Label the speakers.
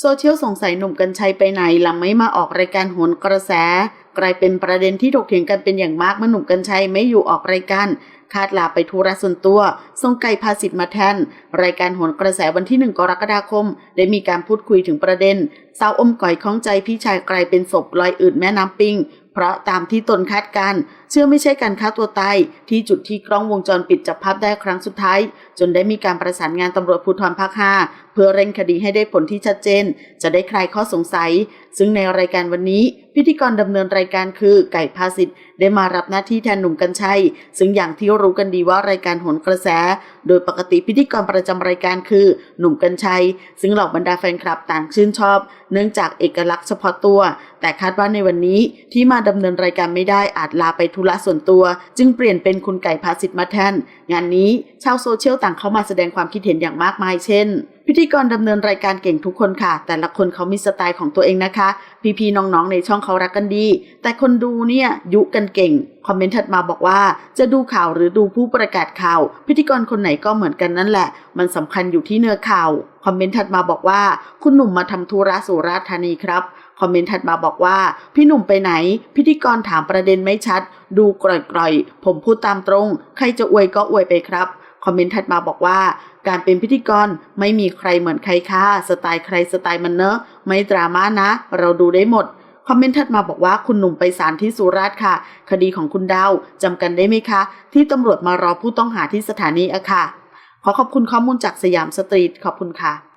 Speaker 1: โซเชียลสงสัยหนุ่มกัญชัยไปไหนหลังไม่มาออกรายการโหนกระแสกลายเป็นประเด็นที่ถกเถียงกันเป็นอย่างมากเมื่อหนุ่มกัญชัยไม่อยู่ออกรายการคาดลาไปธุระส่วนตัวส่งไก่พาสิทธิ์มาแทน รายการโหนกระแสวันที่ 1 กรกฎาคม ได้มีการพูดคุยถึงประเด็นสาวอมก่อยข้องใจพี่ชายกลายเป็นศพลอยอืดแม่น้ำปิง เพราะตามที่ตนคาดการ เชื่อไม่ใช่การฆ่าตัวตาย ที่จุดที่กล้องวงจรปิดจับภาพได้ครั้งสุดท้าย จนได้มีการประสานงานตำรวจภูธรภาค5เพื่อเร่งคดีให้ได้ผลที่ชัดเจน จะได้คลายข้อสงสัย ซึ่งในรายการวันนี้ พิธีกรดำเนินรายการคือไก่ภาสิทธิ์ได้มารับหน้าที่แทนหนุ่มกัญชัย ซึ่งอย่างที่รู้กันดีว่ารายการโหนกระแส โดยปกติพิธีกรประจำรายการคือหนุ่มกัญชัย ซึ่งเหล่าบรรดาแฟนคลับต่างชื่นชอบเนื่องจากเอกลักษณ์เฉพาะตัว แต่คาดว่าในวันนี้ที่มาดำเนินรายการไม่ได้อาจลาไปธุระส่วนตัว จึงเปลี่ยนเป็นคุณไก่ภาสิทธิ์มาแทน งานนี้ชาวโซเชียลต่างเข้ามาแสดงความคิดเห็นอย่างมากมายเช่นพิธีกรดำเนินรายการเก่งทุกคนค่ะ แต่ละคนเขามีสไตล์ของตัวเองนะคะ พี่ๆน้องๆในช่องเขารักกันดี แต่คนดูเนี่ยยุกันเก่ง คอมเมนต์ถัดมาบอกว่า จะดูข่าวหรือดูผู้ประกาศข่าว พิธีกรคนไหนก็เหมือนกันนั่นแหละ มันสำคัญอยู่ที่เนื้อข่าว คอมเมนต์ถัดมาบอกว่า คุณหนุ่มมาทำธุระสุราษฎร์ธานีครับ คอมเมนต์ถัดมาบอกว่า พี่หนุ่มไปไหน พิธีกรถามประเด็นไม่ชัด ดูกร่อยๆ ผมพูดตามตรง ใครจะอวยก็อวยไปครับคอมเมนต์ถัดมาบอกว่า การเป็นพิธีกรไม่มีใครเหมือนใครค่ะสไตล์ใครสไตล์มันเนอะ ไม่ดราม่านะ เราดูได้หมด คอมเมนต์ถัดมาบอกว่าคุณหนุ่มไปศาลที่สุราษฎร์ค่ะ คดีของคุณดาวจำกันได้ไหมคะ ที่ตำรวจมารอผู้ต้องหาที่สถานีอะค่ะ ขอขอบคุณข้อมูลจากสยามสตรีทขอบคุณค่ะ